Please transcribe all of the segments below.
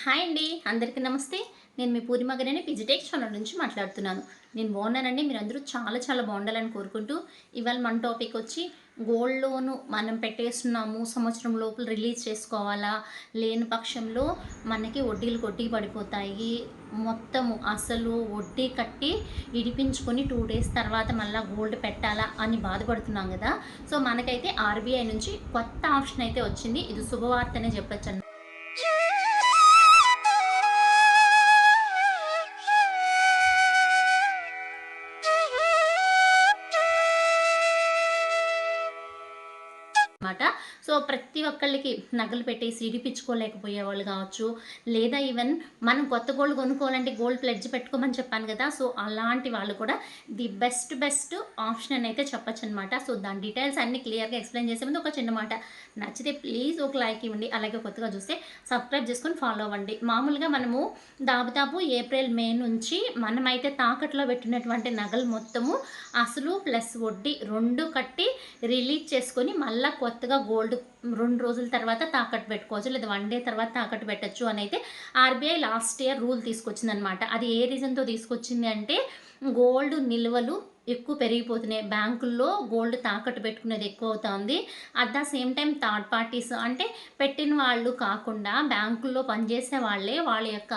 Hi అండి అందరికీ నమస్తే. నేను మీ పూరి గారిని పిజిటెక్ ఛానల్ నుంచి మాట్లాడుతున్నాను. నేను బాగున్నానండి మీరు అందరూ చాలా చాలా బాగుండాలని కోరుకుంటూ ఇవాళ మన టాపిక్ వచ్చి గోల్డ్ లోను మనం పెట్టేస్తున్నాము సంవత్సరం లోపల రిలీజ్ చేసుకోవాలా? లేని పక్షంలో మనకి వడ్డీలు కొట్టి పడిపోతాయి. మొత్తము అసలు వడ్డీ కట్టి ఇడిపించుకొని టూ డేస్ తర్వాత మళ్ళీ గోల్డ్ పెట్టాలా అని బాధపడుతున్నాం కదా. సో మనకైతే ఆర్బీఐ నుంచి కొత్త ఆప్షన్ అయితే వచ్చింది. ఇది శుభవార్తనే చెప్పొచ్చు సో ప్రతి ఒక్కళ్ళకి నగలు పెట్టేసి ఇడిపించుకోలేకపోయే వాళ్ళు కావచ్చు. లేదా ఈవెన్ మనం కొత్త గోల్డ్ కొనుక్కోవాలంటే గోల్డ్ ప్లెడ్జ్ పెట్టుకోమని చెప్పాను కదా సో అలాంటి వాళ్ళు కూడా ది బెస్ట్ బెస్ట్ ఆప్షన్ అని అయితే చెప్పొచ్చు అనమాట సో దాని డీటెయిల్స్ అన్ని క్లియర్గా ఎక్స్ప్లెయిన్ చేసే ముందు ఒక చిన్న మాట. నచ్చితే ప్లీజ్ ఒక లైక్ ఇవ్వండి అలాగే కొత్తగా చూస్తే సబ్స్క్రైబ్ చేసుకొని ఫాలో అవ్వండి. మామూలుగా మనము దాదాపు ఏప్రిల్ మే నుంచి మనమైతే తాకట్లో పెట్టినటువంటి నగలు మొత్తము అసలు ప్లస్ వడ్డీ రెండు కట్టి రిలీజ్ చేసుకొని మళ్ళీ కొత్తగా గోల్డ్ రెండు రోజుల తర్వాత తాకట్టు పెట్టుకోవచ్చు లేదా వన్ డే తర్వాత తాకట్టు పెట్టచ్చు అని అయితే ఆర్బీఐ లాస్ట్ ఇయర్ రూల్ తీసుకొచ్చిందనమాట అది ఏ రీజన్తో తీసుకొచ్చింది అంటే గోల్డ్ నిల్వలు ఎక్కువ పెరిగిపోతున్నాయి. బ్యాంకుల్లో గోల్డ్ తాకట్టు పెట్టుకునేది ఎక్కువ అవుతుంది at the same time third parties అంటే పెట్టిన వాళ్ళు కాకుండా బ్యాంకుల్లో పనిచేసే వాళ్ళే వాళ్ళ యొక్క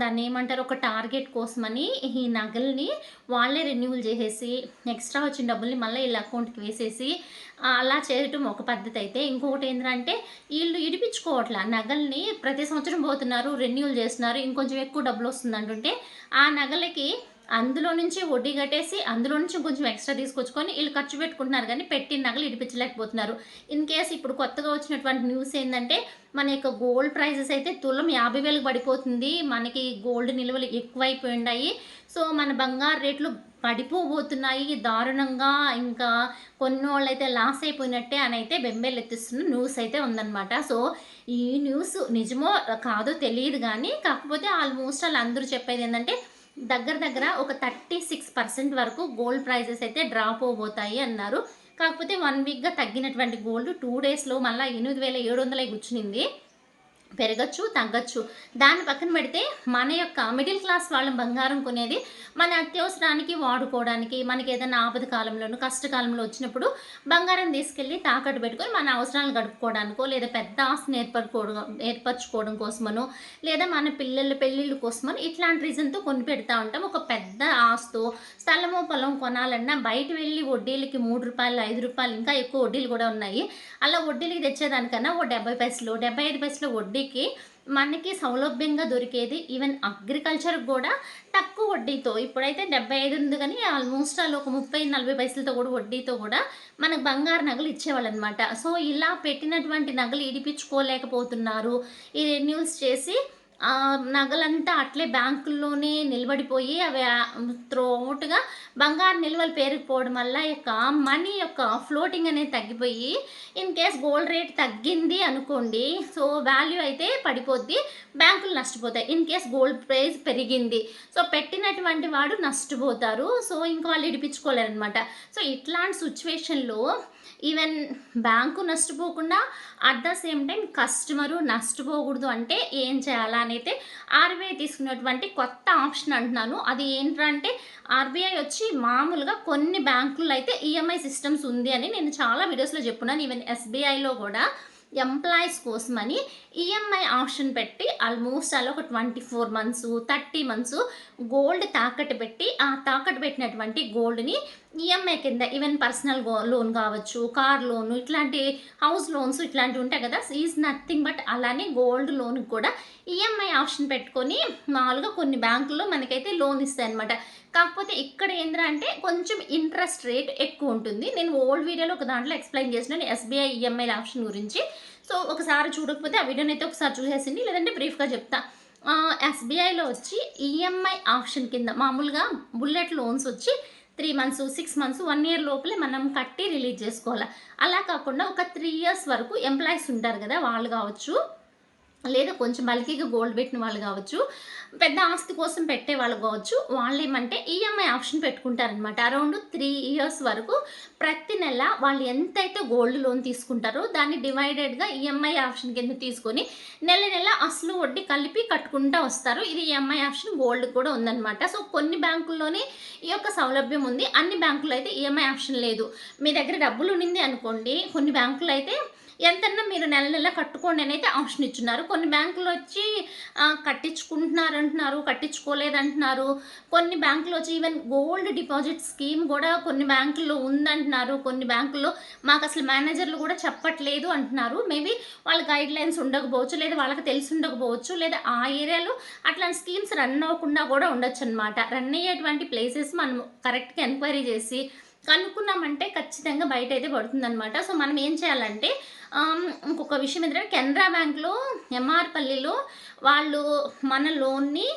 దాన్ని ఏమంటారు ఒక టార్గెట్ కోసమని ఈ నగల్ని వాళ్ళే రెన్యూవల్ చేసేసి ఎక్స్ట్రా వచ్చిన డబ్బుల్ని మళ్ళీ వీళ్ళ అకౌంట్కి వేసేసి అలా చేయటం ఒక పద్ధతి అయితే. ఇంకొకటి ఏంటంటే వీళ్ళు ఇడిపించుకోవట్ల. నగల్ని ప్రతి సంవత్సరం పోతున్నారు రెన్యూవల్ చేస్తున్నారు. ఇంకొంచెం ఎక్కువ డబ్బులు వస్తుంది అంటుంటే ఆ నగలకి అందులో నుంచి వడ్డీ కట్టేసి అందులో నుంచి కొంచెం ఎక్స్ట్రా తీసుకొచ్చుకొని వీళ్ళు ఖర్చు పెట్టుకుంటున్నారు కానీ పెట్టిన నగలు ఇడిపించలేకపోతున్నారు. ఇన్ కేస్ ఇప్పుడు కొత్తగా వచ్చినటువంటి న్యూస్ ఏంటంటే మన యొక్క గోల్డ్ ప్రైజెస్ అయితే తులం యాభై వేలకు పడిపోతుంది. మనకి గోల్డ్ నిల్వలు ఎక్కువైపోయినాయి సో మన బంగారు రేట్లు పడిపోబోతున్నాయి. దారుణంగా ఇంకా కొన్ని వాళ్ళు అయితే లాస్ అయిపోయినట్టే అని అయితే బెంబేలు ఎత్తిస్తున్న న్యూస్ అయితే ఉందన్నమాట. సో ఈ న్యూస్ నిజమో కాదో తెలియదు కానీ కాకపోతే ఆల్మోస్ట్ వాళ్ళు అందరూ చెప్పేది ఏంటంటే దగ్గర దగ్గర ఒక థర్టీ సిక్స్ పర్సెంట్ వరకు గోల్డ్ ప్రైజెస్ అయితే డ్రాప్ అవబోతాయి అన్నారు. కాకపోతే వన్ వీక్గా తగ్గినటువంటి గోల్డ్ టూ డేస్లో మళ్ళీ ఎనిమిది వేల ఏడు వందలై కూర్చునింది పెరగచ్చు తగ్గచ్చు. దాన్ని పక్కన పెడితే మన యొక్క మిడిల్ క్లాస్ వాళ్ళ బంగారం కొనేది మన అత్యవసరానికి వాడుకోవడానికి మనకి ఏదైనా ఆపద కాలంలోనూ కష్టకాలంలో వచ్చినప్పుడు బంగారం తీసుకెళ్ళి తాకట్టు పెట్టుకొని మన అవసరాలు గడుపుకోవడానికో లేదా పెద్ద ఆస్తిని ఏర్పరుకోవడం ఏర్పరచుకోవడం కోసమనో లేదా మన పిల్లల పెళ్ళిళ్ళ కోసమనో ఇట్లాంటి రీజన్తో కొని పెడతా ఉంటాం. ఒక పెద్ద ఆస్తో స్థలమో పొలం కొనాలన్నా బయట వెళ్ళి వడ్డీలకి మూడు రూపాయలు ఐదు రూపాయలు ఇంకా ఎక్కువ వడ్డీలు కూడా ఉన్నాయి. అలా వడ్డీలకి తెచ్చేదానికన్నా ఓ డెబ్బై పైసలు డెబ్బై ఐదు పైసలు వడ్డీ వడ్డీకి మనకి సౌలభ్యంగా దొరికేది. ఈవెన్ అగ్రికల్చర్ కూడా తక్కువ వడ్డీతో. ఇప్పుడైతే డెబ్బై ఐదు ఉంది కానీ ఆల్మోస్ట్ అలా ఒక ముప్పై నలభై పైసలతో కూడా వడ్డీతో కూడా మనకు బంగారు నగలు ఇచ్చేవాళ్ళు అనమాట సో ఇలా పెట్టినటువంటి నగలు ఇడిపించుకోలేకపోతున్నారు. ఈ రెన్యూల్స్ చేసి ఆ నగలంతా అట్లే బ్యాంకుల్లోనే నిలబడిపోయి అవి త్రోట్గా బంగారు నిల్వలు పేరుకుపోవడం వల్ల యొక్క మనీ యొక్క ఫ్లోటింగ్ అనేది తగ్గిపోయి ఇన్ కేస్ గోల్డ్ రేట్ తగ్గింది అనుకోండి సో వాల్యూ అయితే పడిపోద్ది బ్యాంకులు నష్టపోతాయి. ఇన్ కేస్ గోల్డ్ ప్రైస్ పెరిగింది సో పెట్టినటువంటి వాడు నష్టపోతారు సో ఇంకా వాళ్ళు ఇడిపించుకోలేరనమాట సో ఇట్లాంటి సిచ్యువేషన్లో ఈవెన్ బ్యాంకు నష్టపోకుండా at the same time customer నష్టపోకూడదు అంటే ఏం చేయాలా? అయితే ఆర్బీఐ తీసుకున్నటువంటి కొత్త ఆప్షన్ అంటున్నాను. అది ఏంటంటే ఆర్బీఐ వచ్చి మామూలుగా కొన్ని బ్యాంకుల్లో అయితే ఈఎంఐ సిస్టమ్స్ ఉంది అని నేను చాలా వీడియోస్లో చెప్పున్నాను. ఈవెన్ ఎస్బీఐలో కూడా ఎంప్లాయీస్ కోసమని ఈఎంఐ ఆప్షన్ పెట్టి ఆల్మోస్ట్ అలా ఒక twenty four months thirty months gold తాకట్టు పెట్టి ఆ తాకట్టు పెట్టినటువంటి గోల్డ్ని ఈఎంఐ కింద ఈవెన్ పర్సనల్ లోన్ కావచ్చు కార్ లోన్ ఇట్లాంటి హౌస్ లోన్స్ ఇట్లాంటివి ఉంటాయి కదా ఈజ్ నథింగ్ బట్ అలానే గోల్డ్ లోన్ కూడా ఈఎంఐ ఆప్షన్ పెట్టుకొని మామూలుగా కొన్ని బ్యాంకుల్లో మనకైతే లోన్ ఇస్తాయి అనమాట కాకపోతే ఇక్కడ ఏంద్రా అంటే కొంచెం ఇంట్రెస్ట్ రేట్ ఎక్కువ ఉంటుంది. నేను ఓల్డ్ వీడియోలో ఒక దాంట్లో ఎక్స్ప్లెయిన్ చేసినాను ఎస్బీఐ ఈఎంఐ ఆప్షన్ గురించి. సో ఒకసారి చూడకపోతే ఆ వీడియోని అయితే ఒకసారి చూసేసింది లేదంటే బ్రీఫ్గా చెప్తా. ఎస్బీఐలో వచ్చి ఈఎంఐ ఆప్షన్ కింద మామూలుగా బుల్లెట్ లోన్స్ వచ్చి three months six months one year లోపలే మనం కట్టి రిలీజ్ చేసుకోవాలి. అలా కాకుండా ఒక త్రీ ఇయర్స్ వరకు ఎంప్లాయీస్ ఉంటారు కదా వాళ్ళు కావచ్చు. లేదా కొంచెం బల్కీగా గోల్డ్ పెట్టిన వాళ్ళు కావచ్చు పెద్ద ఆస్తి కోసం పెట్టే వాళ్ళు కావచ్చు వాళ్ళు ఏమంటే ఈఎంఐ ఆప్షన్ పెట్టుకుంటారనమాట అరౌండ్ త్రీ ఇయర్స్ వరకు ప్రతి నెల వాళ్ళు ఎంతైతే గోల్డ్ లోన్ తీసుకుంటారో దాన్ని డివైడెడ్గా ఈఎంఐ ఆప్షన్ కింద తీసుకొని నెల నెల అసలు వడ్డీ కలిపి కట్టుకుంటూ వస్తారు. ఇది ఈఎంఐ ఆప్షన్ గోల్డ్ కూడా ఉందన్నమాట. సో కొన్ని బ్యాంకుల్లోనే ఈ యొక్క సౌలభ్యం ఉంది. అన్ని బ్యాంకుల్లో అయితే ఈఎంఐ ఆప్షన్ లేదు. మీ దగ్గర డబ్బులు ఉండింది అనుకోండి కొన్ని బ్యాంకులు అయితే ఎంతన్నా మీరు నెల నెల కట్టుకోండి అని అయితే ఆప్షన్ ఇచ్చున్నారు. కొన్ని బ్యాంకులు వచ్చి కట్టించుకుంటున్నారు అంటున్నారు కట్టించుకోలేదంటున్నారు. కొన్ని బ్యాంకులు వచ్చి ఈవెన్ గోల్డ్ డిపాజిట్ స్కీమ్ కూడా కొన్ని బ్యాంకుల్లో ఉందంటున్నారు. కొన్ని బ్యాంకుల్లో మాకు అసలు మేనేజర్లు కూడా చెప్పట్లేదు అంటున్నారు. మేబీ వాళ్ళ గైడ్ లైన్స్ ఉండకపోవచ్చు లేదా వాళ్ళకి తెలిసి ఉండకపోవచ్చు లేదా ఆ ఏరియాలో అట్లాంటి స్కీమ్స్ రన్ అవ్వకుండా కూడా ఉండొచ్చు అనమాట రన్ అయ్యేటువంటి ప్లేసెస్ మనం కరెక్ట్గా ఎంక్వైరీ చేసి కనుక్కున్నామంటే ఖచ్చితంగా బయట అయితే పడుతుందనమాట సో మనం ఏం చేయాలంటే ఇంకొక విషయం ఏంటంటే కెనరా బ్యాంక్లో ఎంఆర్పల్లిలో వాళ్ళు మన లోన్ని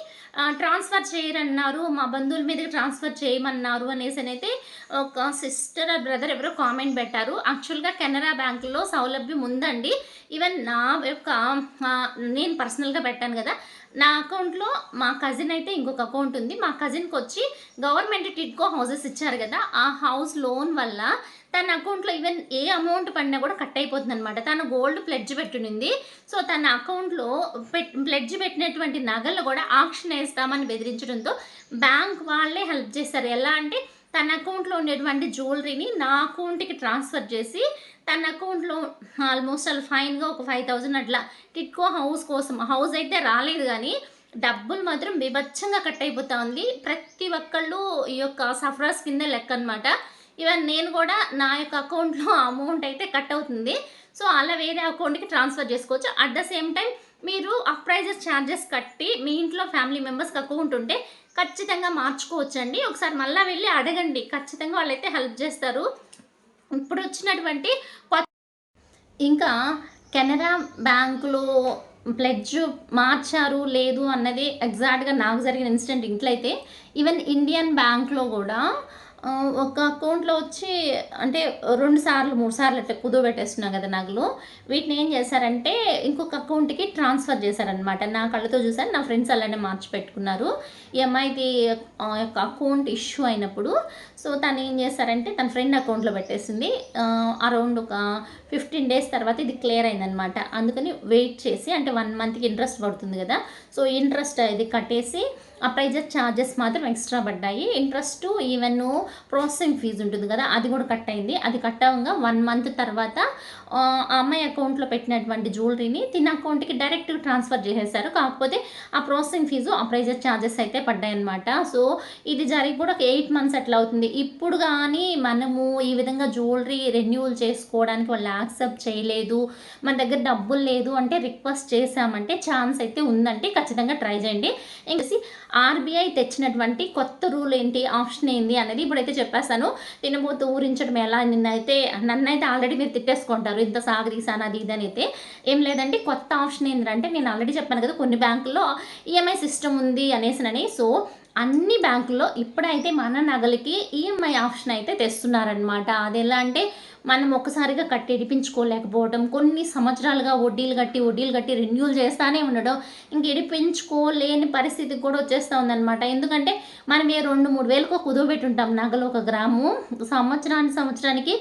ట్రాన్స్ఫర్ చేయరన్నారు మా బంధువుల మీదకి ట్రాన్స్ఫర్ చేయమన్నారు అనేసి అయితే ఒక సిస్టర్ బ్రదర్ ఎవరో కామెంట్ పెట్టారు. యాక్చువల్గా కెనరా బ్యాంకులో సౌలభ్యం ఉందండి. ఈవెన్ నా యొక్క నేను పర్సనల్గా పెట్టాను కదా. నా అకౌంట్లో మా కజిన్ అయితే ఇంకొక అకౌంట్ ఉంది. మా కజిన్కి వచ్చి గవర్నమెంట్ టిడ్కో హౌసెస్ ఇచ్చారు కదా. ఆ హౌస్ లోన్ వల్ల తన అకౌంట్లో ఈవెన్ ఏ అమౌంట్ పడినా కూడా కట్ అయిపోతుంది అనమాట తను గోల్డ్ ప్లెడ్జ్ పెట్టునింది. సో తన అకౌంట్లో ప్లెడ్జ్ పెట్టినటువంటి నగలు కూడా ఆక్షన్ వేస్తామని బెదిరించడంతో బ్యాంక్ వాళ్ళే హెల్ప్ చేస్తారు. ఎలా అంటే తన అకౌంట్లో ఉండేటువంటి జ్యువెలరీని నా అకౌంట్కి ట్రాన్స్ఫర్ చేసి తన అకౌంట్లో ఆల్మోస్ట్ అలా ఫైన్గా ఒక ఫైవ్ థౌజండ్ అట్లా టిట్కో హౌస్ కోసం హౌస్ అయితే రాలేదు కానీ డబ్బులు మాత్రం బీభత్సంగా కట్ అయిపోతా ఉంది. ప్రతి ఒక్కళ్ళు ఈ యొక్క సఫరాస్ కింద లెక్క అనమాట ఈవెన్ నేను కూడా నా యొక్క అకౌంట్లో అమౌంట్ అయితే కట్ అవుతుంది. సో అలా వేరే అకౌంట్కి ట్రాన్స్ఫర్ చేసుకోవచ్చు. అట్ ద సేమ్ టైం మీరు అప్రైజర్ ఛార్జెస్ కట్టి మీ ఇంట్లో ఫ్యామిలీ మెంబర్స్కి అకౌంట్ ఉంటే ఖచ్చితంగా మార్చుకోవచ్చండి. ఒకసారి మళ్ళీ వెళ్ళి అడగండి. ఖచ్చితంగా వాళ్ళైతే హెల్ప్ చేస్తారు. ఇప్పుడు వచ్చినటువంటి కొత్త ఇంకా కెనరా బ్యాంకులో ప్లెడ్జ్ మార్చారు లేదు అన్నది ఎగ్జాక్ట్గా నాకు జరిగిన ఇన్సిడెంట్ ఇంట్లో అయితే ఈవెన్ ఇండియన్ బ్యాంక్లో కూడా ఒక అకౌంట్లో వచ్చి అంటే రెండు సార్లు మూడు సార్లు అట్లా కుదోబెట్టేస్తున్నాం కదా నగలు. వీటిని ఏం చేశారంటే ఇంకొక అకౌంట్కి ట్రాన్స్ఫర్ చేశారనమాట నా కళ్ళతో చూసాను నా ఫ్రెండ్స్ అలానే మార్చి పెట్టుకున్నారు. ఈ అమ్మాయిది యొక్క అకౌంట్ ఇష్యూ అయినప్పుడు సో తను ఏం చేశారంటే తన ఫ్రెండ్ అకౌంట్లో పెట్టేసింది. అరౌండ్ ఒక ఫిఫ్టీన్ డేస్ తర్వాత ఇది క్లియర్ అయిందనమాట అందుకని వెయిట్ చేసి అంటే వన్ మంత్కి ఇంట్రెస్ట్ పడుతుంది కదా. సో ఇంట్రెస్ట్ ఇది కట్టేసి అప్రైజర్ ఛార్జెస్ మాత్రం ఎక్స్ట్రా పడ్డాయి. ఇంట్రెస్ట్ ఈవెన్ ప్రాసెసింగ్ ఫీజు ఉంటుంది కదా అది కూడా కట్ అయింది. అది కట్ అవ్వగా వన్ మంత్ తర్వాత ఆ అమ్మాయి అకౌంట్లో పెట్టినటువంటి జ్యువెలరీని తిన అకౌంట్కి డైరెక్ట్ ట్రాన్స్ఫర్ చేసేసారు. కాకపోతే ఆ ప్రాసెసింగ్ ఫీజు అప్రైజర్ ఛార్జెస్ అయితే పడ్డాయి అనమాట సో ఇది జరిగి కూడా ఒక ఎయిట్ మంత్స్ అట్లా అవుతుంది. ఇప్పుడు కానీ మనము ఈ విధంగా జ్యువెలరీ రెన్యూవల్ చేసుకోవడానికి వాళ్ళు యాక్సెప్ట్ చేయలేదు మన దగ్గర డబ్బులు లేదు అంటే రిక్వెస్ట్ చేశామంటే ఛాన్స్ అయితే ఉందంటే ఖచ్చితంగా ట్రై చేయండి. ఇంకేసి ఆర్బీఐ తెచ్చినటువంటి కొత్త రూల్ ఏంటి ఆప్షన్ ఏంటి అనేది ఇప్పుడైతే చెప్పేస్తాను. తినబోతూ ఊరించడం ఎలా నిన్నైతే నన్నైతే ఆల్రెడీ మీరు తిట్టేసుకుంటారు. ఇంత సాగదీసాను అది ఇది అని అయితే ఏం లేదంటే కొత్త ఆప్షన్ ఏంటంటే నేను ఆల్రెడీ చెప్పాను కదా కొన్ని బ్యాంకుల్లో ఈఎంఐ సిస్టమ్ ఉంది అనేసినని. సో అన్ని బ్యాంకుల్లో ఇప్పుడైతే మన నగలకి ఈఎంఐ ఆప్షన్ అయితే తెస్తున్నారనమాట అది ఎలా అంటే మనం ఒక్కసారిగా కట్టి ఇడిపించుకోలేకపోవడం కొన్ని సంవత్సరాలుగా వడ్డీలు కట్టి వడ్డీలు కట్టి రెన్యూల్ చేస్తానే ఉండడం ఇంక ఇడిపించుకోలేని పరిస్థితి కూడా వచ్చేస్తూ ఉందన్నమాట. ఎందుకంటే మనం ఏ రెండు మూడు వేలకు కుదువబెట్టుంటాం నగలు ఒక గ్రాము. సంవత్సరానికి సంవత్సరానికి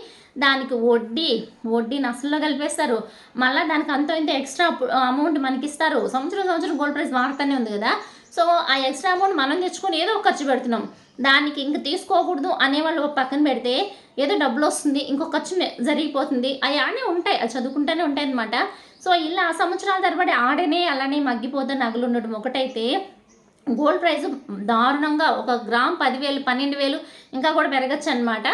దానికి వడ్డీ వడ్డీని అసలు కలిపేస్తారు. మళ్ళీ దానికి అంత ఇంత ఎక్స్ట్రా అమౌంట్ మనకి ఇస్తారు సంవత్సరం సంవత్సరం గోల్డ్ ప్రైస్ మారుతూనే ఉంది కదా. సో ఆ ఎక్స్ట్రా అమౌంట్ మనం తెచ్చుకొని ఏదో ఖర్చు పెడుతున్నాం. దానికి ఇంక తీసుకోకూడదు అనేవాళ్ళు పక్కన పెడితే ఏదో డబ్బులు వస్తుంది ఇంకో ఖర్చు జరిగిపోతుంది. అవి ఆడే ఉంటాయి అది చదువుకుంటూనే ఉంటాయి అనమాట సో ఇలా సంవత్సరాల తరబడి ఆడనే అలానే మగ్గిపోతే నగలు ఉండడం ఒకటైతే గోల్డ్ ప్రైస్ దారుణంగా ఒక గ్రామ్ పదివేలు పన్నెండు వేలు ఇంకా కూడా పెరగచ్చు అనమాట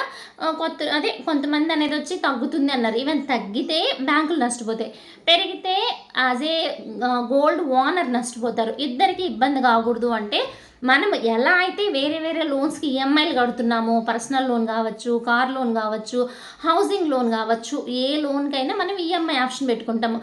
కొత్త అదే కొంతమంది అనేది వచ్చి తగ్గుతుంది అన్నారు. ఈవెన్ తగ్గితే బ్యాంకులు నష్టపోతాయి. పెరిగితే యాజ్ ఏ గోల్డ్ ఓనర్ నష్టపోతారు. ఇద్దరికి ఇబ్బంది కాకూడదు అంటే మనం ఎలా అయితే వేరే వేరే లోన్స్కి ఈఎంఐలు కడుతున్నామో పర్సనల్ లోన్ కావచ్చు కార్ లోన్ కావచ్చు హౌసింగ్ లోన్ కావచ్చు ఏ లోన్కైనా మనం ఈఎంఐ ఆప్షన్ పెట్టుకుంటాము.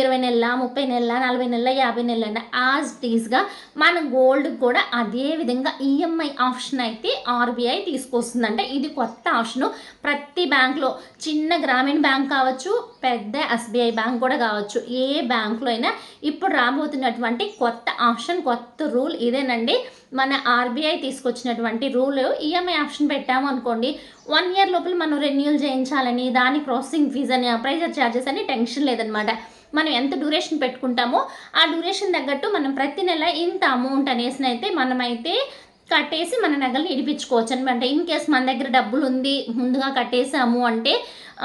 ఇరవై నెలల ముప్పై నెలల నలభై నెలల యాభై నెలల యాజ్ టీజ్గా మన గోల్డ్ కూడా అదే విధంగా ఈఎంఐ ఆప్షన్ అయితే ఆర్బీఐ తీసుకొస్తుంది. అంటే ఇది కొత్త ఆప్షను ప్రతి బ్యాంక్లో చిన్న గ్రామీణ బ్యాంక్ కావచ్చు పెద్ద ఎస్బీఐ బ్యాంక్ కూడా కావచ్చు. ఏ బ్యాంక్లో అయినా ఇప్పుడు రాబోతున్నటువంటి కొత్త ఆప్షన్ కొత్త రూల్ ఇదేనండి. మన ఆర్బీఐ తీసుకొచ్చినటువంటి రూల్ ఈఎంఐ ఆప్షన్ పెట్టాము అనుకోండి వన్ ఇయర్ లోపల మనం రెన్యూల్ చేయించాలని దాని ప్రాసెసింగ్ ఫీజ్ అని ప్రైజర్ ఛార్జెస్ అని టెన్షన్ లేదనమాట మనం ఎంత డ్యూరేషన్ పెట్టుకుంటామో ఆ డ్యూరేషన్ తగ్గట్టు మనం ప్రతి నెల ఇంత అమౌంట్ అనేసి అయితే మనమైతే కట్టేసి మన నగలు ఇడిపించుకోవచ్చు అనమాట ఇన్ కేస్ మన దగ్గర డబ్బులు ఉంది ముందుగా కట్టేసాము అంటే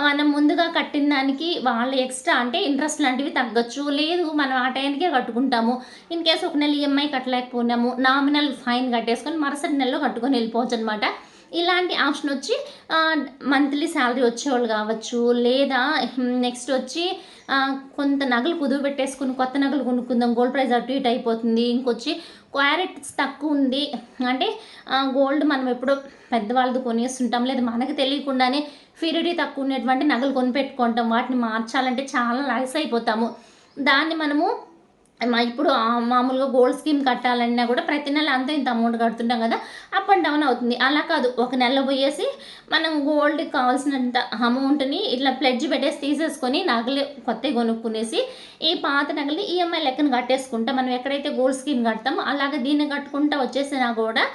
మనం ముందుగా కట్టిన దానికి వాళ్ళు ఎక్స్ట్రా అంటే ఇంట్రెస్ట్ లాంటివి తగ్గొచ్చు. లేదు మనం ఆ టైంకే కట్టుకుంటాము. ఇన్ కేస్ ఒక నెల ఈఎంఐ కట్టలేకపోయినాము నామినల్ ఫైన్ కట్టేసుకొని మరుసటి నెలలో కట్టుకొని వెళ్ళిపోవచ్చు అనమాట ఇలాంటి ఆప్షన్ వచ్చి మంత్లీ శాలరీ వచ్చేవాళ్ళు కావచ్చు లేదా నెక్స్ట్ వచ్చి కొంత నగలు కుదువు పెట్టేసుకుని కొత్త నగలు కొనుక్కుందాం గోల్డ్ ప్రైస్ అటు ఇటు అయిపోతుంది. ఇంకొచ్చి క్వారెట్స్ తక్కువ ఉంది. అంటే గోల్డ్ మనం ఎప్పుడో పెద్దవాళ్ళది కొనేస్తుంటాం. లేదు మనకు తెలియకుండానే ఫ్యూరిటీ తక్కువ ఉన్నటువంటి నగలు కొనిపెట్టుకుంటాం. వాటిని మార్చాలంటే చాలా లాస్ అయిపోతాము. దాన్ని మనము మా ఇప్పుడు మామూలుగా గోల్డ్ స్కీమ్ కట్టాలన్నా కూడా ప్రతి నెల అంత ఇంత అమౌంట్ కడుతుంటాం కదా అప్ అండ్ డౌన్ అవుతుంది. అలా కాదు ఒక నెల పోయేసి మనం గోల్డ్కి కావాల్సినంత అమౌంట్ని ఇట్లా ప్లెడ్జ్ పెట్టేసి తీసేసుకొని నగలు కొత్తవి కొనుక్కునేసి ఈ పాత నగలు ఈఎంఐ లెక్కన కట్టేసుకుంటాం. మనం ఎక్కడైతే గోల్డ్ స్కీమ్ కడతామో అలాగే దీన్ని కట్టుకుంటా వచ్చేసినా కూడా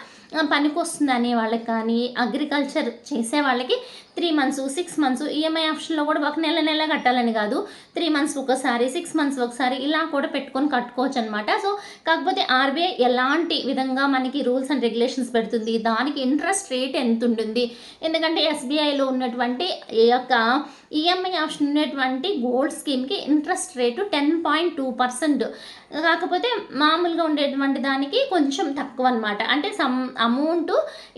పనికొస్తుంది అనే వాళ్ళకి కానీ అగ్రికల్చర్ చేసే వాళ్ళకి three months six months EMI ఆప్షన్లో కూడా ఒక నెల నెల కట్టాలని కాదు. త్రీ మంత్స్ ఒకసారి సిక్స్ మంత్స్ ఒకసారి ఇలా కూడా పెట్టుకొని కట్టుకోవచ్చు అనమాట సో కాకపోతే ఆర్బీఐ ఎలాంటి విధంగా మనకి రూల్స్ అండ్ రెగ్యులేషన్స్ పెడుతుంది? దానికి ఇంట్రెస్ట్ రేట్ ఎంత ఉంటుంది ఎందుకంటే ఎస్బీఐలో ఉన్నటువంటి ఈ యొక్క ఈఎంఐ ఆప్షన్ ఉన్నటువంటి gold స్కీమ్కి interest rate ten point two percent. కాకపోతే మామూలుగా ఉండేటువంటి దానికి కొంచెం తక్కువ అనమాట అంటే సమ్ అమౌంట్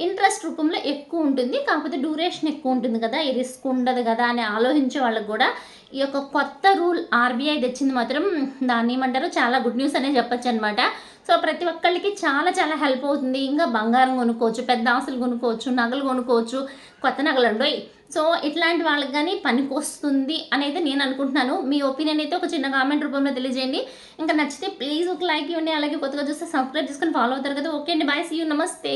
ఇంట్రెస్ట్ రూపంలో ఎక్కువ ఉంటుంది. కాకపోతే డ్యూరేషన్ ఎక్కువ ఉంటుంది కదా. ఈ రిస్క్ ఉండదు కదా అని ఆలోచించే వాళ్ళకి కూడా ఈ యొక్క కొత్త రూల్ ఆర్బీఐ తెచ్చింది మాత్రం దాన్ని ఏమంటారు చాలా గుడ్ న్యూస్ అనే చెప్పొచ్చు అనమాట సో ప్రతి ఒక్కళ్ళకి చాలా చాలా హెల్ప్ అవుతుంది. ఇంకా బంగారం కొనుక్కోవచ్చు పెద్ద ఆశలు కొనుక్కోవచ్చు నగలు కొనుక్కోవచ్చు కొత్త నగలు ఉండవు సో ఇట్లాంటి వాళ్ళకి కానీ పనికొస్తుంది అనేది నేను అనుకుంటున్నాను. మీ ఒపీనియన్ అయితే ఒక చిన్న కామెంట్ రూపంలో తెలియజేయండి. ఇంకా నచ్చితే ప్లీజ్ ఒక లైక్ ఇవ్వండి. అలాగే కొత్తగా చూస్తే సబ్స్క్రైబ్ చేసుకొని ఫాలో అవుతారు కదా. ఓకే అండి. బాయ్. See you. నమస్తే.